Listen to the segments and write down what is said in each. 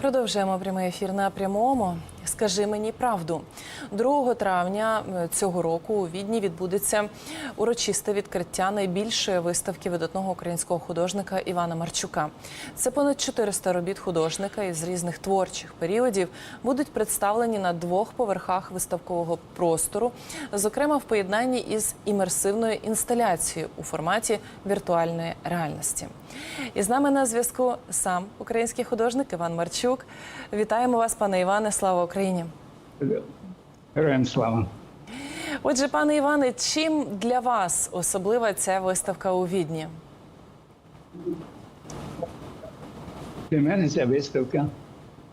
Продовжуємо прямий ефір на прямому. Скажи мені правду. 2 травня е, цього року у Відні відбудеться урочисте відкриття найбільшої виставки видатного українського художника Івана Марчука. Це понад 400 робіт художника із різних творчих періодів будуть представлені на двох поверхах виставкового простору, зокрема в поєднанні із імерсивною інсталяцією у форматі віртуальної реальності. І з нами на зв'язку сам український художник Іван Марчук. Вітаємо вас, пане Іване. Слава Україні! Героям слава. Отже, пане Іване, чим для вас особлива ця виставка у Відні? Для мене ця виставка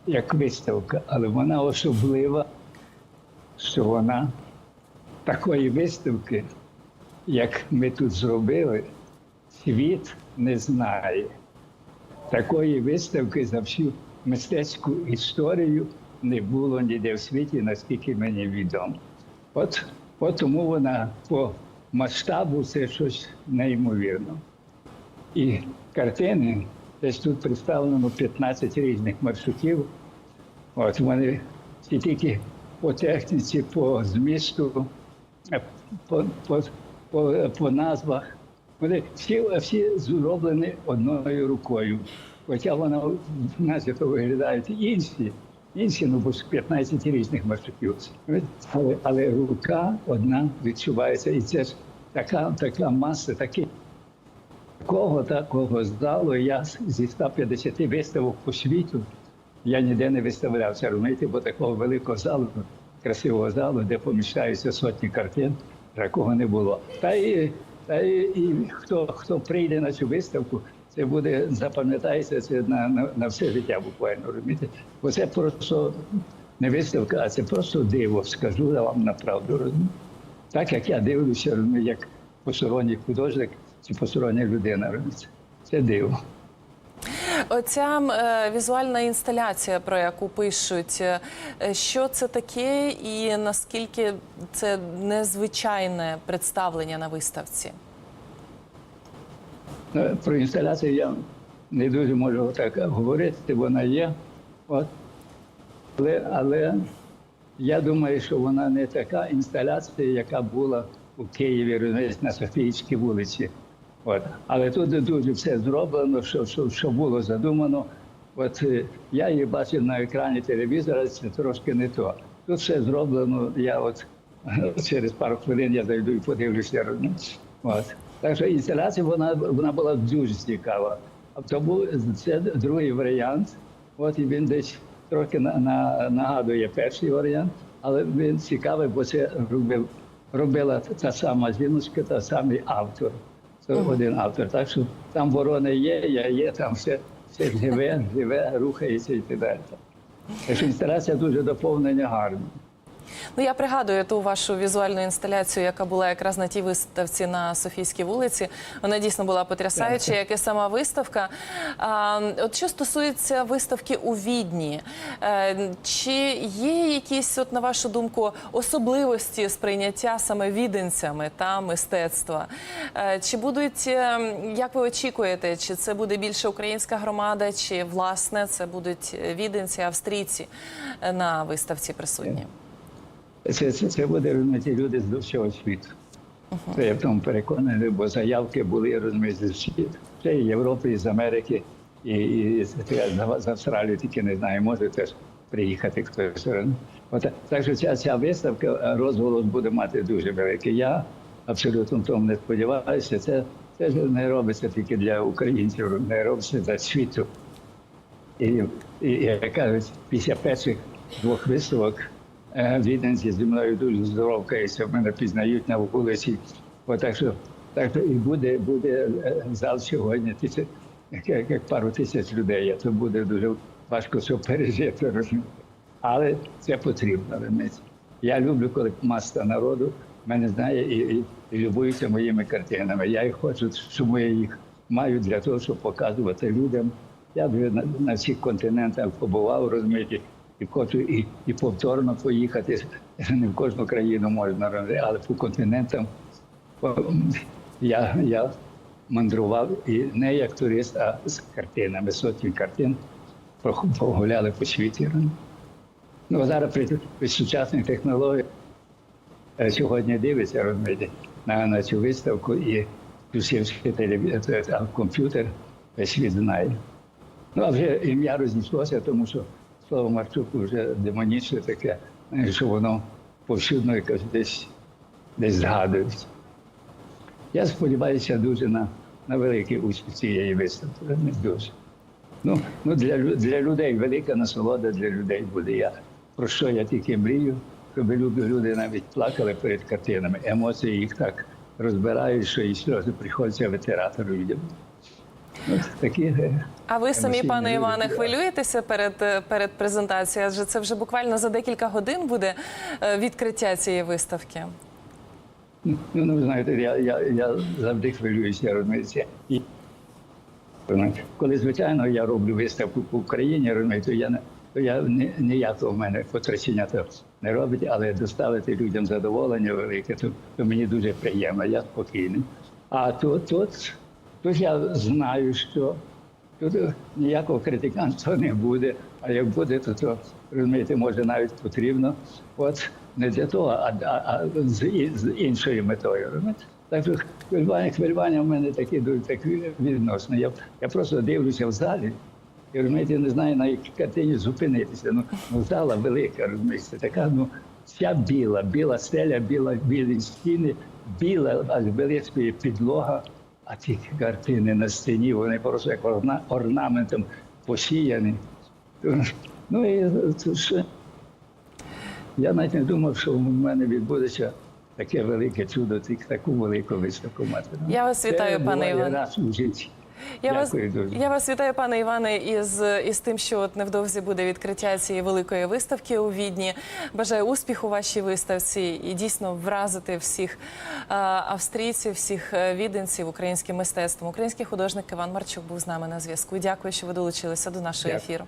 як виставка, але вона особлива, що вона такої виставки, як ми тут зробили, світ не знає. Такої виставки за всю мистецьку історію не було ніде в світі, наскільки мені відомо. От, от тому вона по масштабу це щось неймовірне. І картини, десь тут представлено 15 різних маршрутів. От вони всі тільки по техніці, по змісту, е, по, по, по, по назвах. Вони всі, всі зроблені одною рукою. Хоча вона в нас виглядають інші, інші, ну бо ж 15 різних маршрутів. Але, але рука одна відчувається. І це ж така, така маса, такий Такого такого залу я зі 150 виставок по світу я ніде не виставлявся, розумієте, бо такого великого залу, красивого залу, де поміщаються сотні картин, такого не було. Та і, та і, і хто, хто прийде на цю виставку, це буде запам'ятається це на, на, на все життя буквально, розумієте? Бо це просто не виставка, а це просто диво, скажу вам направду. розумієте? Так як я дивлюся, як посторонній художник чи постороння людина. розумієте? Це диво. Оця е, візуальна інсталяція, про яку пишуть, е, що це таке, і наскільки це незвичайне представлення на виставці? Про інсталяцію я не дуже можу так говорити, вона є. От. Але, але я думаю, що вона не така інсталяція, яка була у Києві на Софійській вулиці. От. Але тут дуже все зроблено, що, що, що було задумано. От е, я її бачив на екрані телевізора, це трошки не то. Тут все зроблено. Я от через пару хвилин я зайду і подивлюся. От. Так що інсталяція вона, вона була дуже цікава. Тому це другий варіант. От і він десь трохи на, на, нагадує перший варіант, але він цікавий, бо це робив, робила та сама жіночка, та самий автор. Це один автор. Так що там ворони є, я є, там все, все живе, живе, рухається і далі. Так що інсталяція дуже доповнення гарна. Ну, я пригадую ту вашу візуальну інсталяцію, яка була якраз на тій виставці на Софійській вулиці. Вона дійсно була потрясаюча, як і сама виставка. А, от що стосується виставки у Відні, е, чи є якісь, от на вашу думку, особливості сприйняття саме віденцями та мистецтва? Е, Чи будуть, е, як ви очікуєте, чи це буде більше українська громада, чи власне це будуть віденці, австрійці на виставці присутні? Це, це, це буде розумієте, люди з всього світу. Це я в тому переконаний, бо заявки були розумієте, з світу. Це і Європи, і з Америки, і, і з, з Австралії тільки не знаю, може теж приїхати хтось. От, так що ця, ця виставка розголос буде мати дуже великий. Я абсолютно в тому не сподіваюся. Це, це ж не робиться тільки для українців, не робиться для світу. І, і як кажуть, після перших двох виставок е, віденці зі мною дуже здоровкаються, мене пізнають на вулиці. От так що, так що і буде, буде е, зал сьогодні, тисяч, як, як пару тисяч людей. а Це буде дуже важко все пережити. розумієте. Але це потрібно. розумієте. Я люблю, коли маса народу мене знає і, і, і любується моїми картинами. Я їх хочу, чому я їх маю для того, щоб показувати людям. Я вже на, на всіх континентах побував, розумієте, і і, і повторно поїхати. Не в кожну країну можна, розумієте, але по континентам я, я мандрував і не як турист, а з картинами, сотні картин. погуляли по світі. Ну, зараз при, при сучасних технологіях е, сьогодні дивиться розумієте, на, на цю виставку і включивши телевізор, комп'ютер весь світ знає. Ну, а вже ім'я рознеслося, тому що слово Марчук вже демонічне таке, що воно повсюдно якось десь, десь згадується. Я сподіваюся дуже на, на великий успіх цієї виставки. Не дуже. Ну, ну для, для людей велика насолода для людей буде. Я, про що я тільки мрію, щоб люди, навіть плакали перед картинами. Емоції їх так розбирають, що і сльози приходиться витирати людям. Ну, такі, е, А ви самі, пане Іване, хвилюєтеся перед, е, перед презентацією? Адже це вже буквально за декілька годин буде е, відкриття цієї виставки. Ну, ну, ви знаєте, я, я, я завжди хвилююся, розумієте. І коли, звичайно, я роблю виставку по Україні, розумієте, то я, не- то я ніякого в мене потрясіння то не робить, але доставити людям задоволення велике, то, то мені дуже приємно, я спокійний. А тут, тут, тут я знаю, що тут ніякого критиканства не буде, а як буде, то, то розумієте, може навіть потрібно. От не для того, а, а, а з, з іншою метою. розумієте? Так що хвилювання, хвилювання в мене такі дуже такі відносне. Я, я просто дивлюся в залі. І розумієте, не знаю, на якій картині зупинитися. Ну, ну зала велика, розумієте, така, ну, вся біла, біла стеля, біла, білі стіни, біла, аж величкою підлога, а ті картини на стіні, вони просто як орна, орнаментом посіяні. Ну і це все. я навіть не думав, що в мене відбудеться таке велике чудо, таку велику виставку мати. Я вас вітаю, Це пане Іване. Я вас, дуже. я вас вітаю, пане Іване, із, із тим, що от невдовзі буде відкриття цієї великої виставки у Відні. Бажаю успіху вашій виставці і дійсно вразити всіх австрійців, всіх е, віденців українським мистецтвом. Український художник Іван Марчук був з нами на зв'язку. Дякую, що ви долучилися до нашого Дякую. ефіру.